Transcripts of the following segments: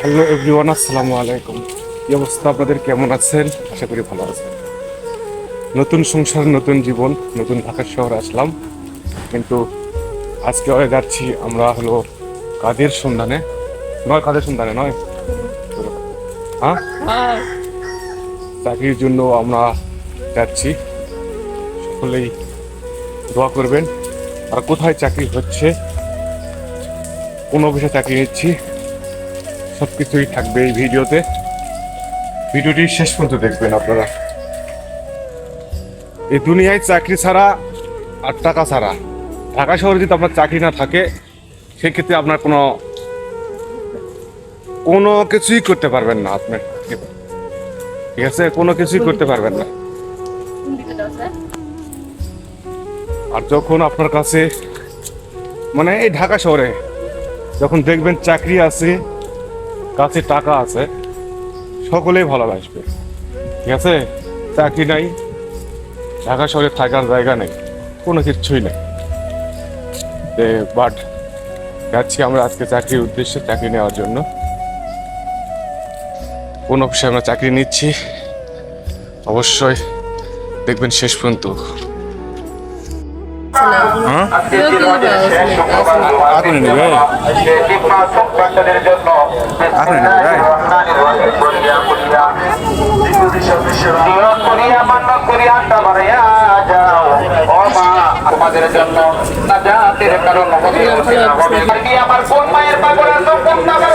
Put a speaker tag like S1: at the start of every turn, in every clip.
S1: Hello everyone, আসসালামু আলাইকুম। কি অবস্থা আপনাদের? কেমন আছেন? আশা করি ভালো আছেন। নতুন সংসার, নতুন জীবন, নতুন ঢাকা শহর আসলাম। কিন্তু আজকে যাচ্ছি আমরা হলো কাজের সন্ধানে? নয় কাজের সন্ধানে, নয়? হ্যাঁ? চাকরির জন্য আমরা যাচ্ছি। সকলেই দোয়া করবেন। আর কোথায় চাকরি হচ্ছে? কোন অফিসে চাকরি নিচ্ছি? সব কিছুই থাকবে এই ভিডিওতে। ভিডিওটি শেষ পর্যন্ত দেখবেন আপনারা। এই দুনিয়ায় চাকরি ছাড়া আর টাকা ছাড়া। ঢাকা শহরে যদি আপনার চাকরি না থাকে, সেক্ষেত্রে আপনার কোনো কোনো কিছুই করতে পারবেন না আপনার ঠিক আছে? কোনো কিছুই করতে পারবেন না। আর যখন আপনার কাছে মানে এই ঢাকা শহরে যখন দেখবেন চাকরি আছে, কাছে টাকা আছে, সকলেই ভালোবাসবে। ঠিক আছে? চাকরি নাই, ঢাকা শহরে থাকার জায়গা নেই, কোনো কিছুই নেই। বাট যাচ্ছি আমরা আজকে চাকরির উদ্দেশ্যে, চাকরি নেওয়ার জন্য। কোন অফিসে আমরা চাকরি নিচ্ছি, অবশ্যই দেখবেন শেষ পর্যন্ত।
S2: আমার কোন মায়ের পাগল কোন পাগল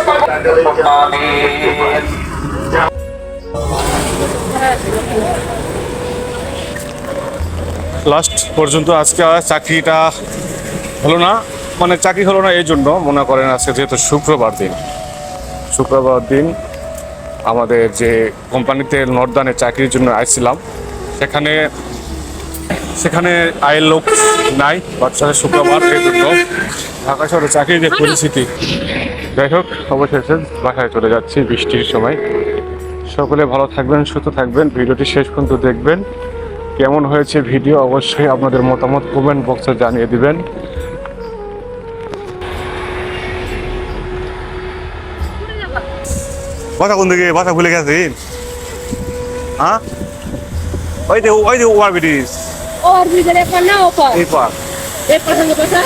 S1: লাস্ট পর্যন্ত আজকে চাকরিটা হলো না মানে চাকরি হলো না এই জন্য মনে করেন আজকে যেহেতু শুক্রবার দিন। শুক্রবার দিন আমাদের যে কোম্পানিতে নর্দানে চাকরির জন্য আসছিলাম সেখানে সেখানে আয়ের লোক নাই বাচ্চাদের শুক্রবার এই জন্য ঢাকা শহরে চাকরির যে পরিস্থিতি। যাই হোক অবশেষে বাসায় চলে যাচ্ছি বৃষ্টির সময়। সকলে ভালো থাকবেন সুস্থ থাকবেন। ভিডিওটি শেষ পর্যন্ত দেখবেন। কেমন হয়েছে ভিডিও অবশ্যই আপনাদের মতামত কমেন্ট বক্সে জানিয়ে দিবেন। বাসা কোন দিকে? বাসা ভুলে গেছি। হ্যাঁ? ওই যে ওই যে ওয়ার ব্রিজ
S3: ওয়ার ব্রিজের এপার না
S1: ওপার এপার
S3: এপার সঙ্গে বাসা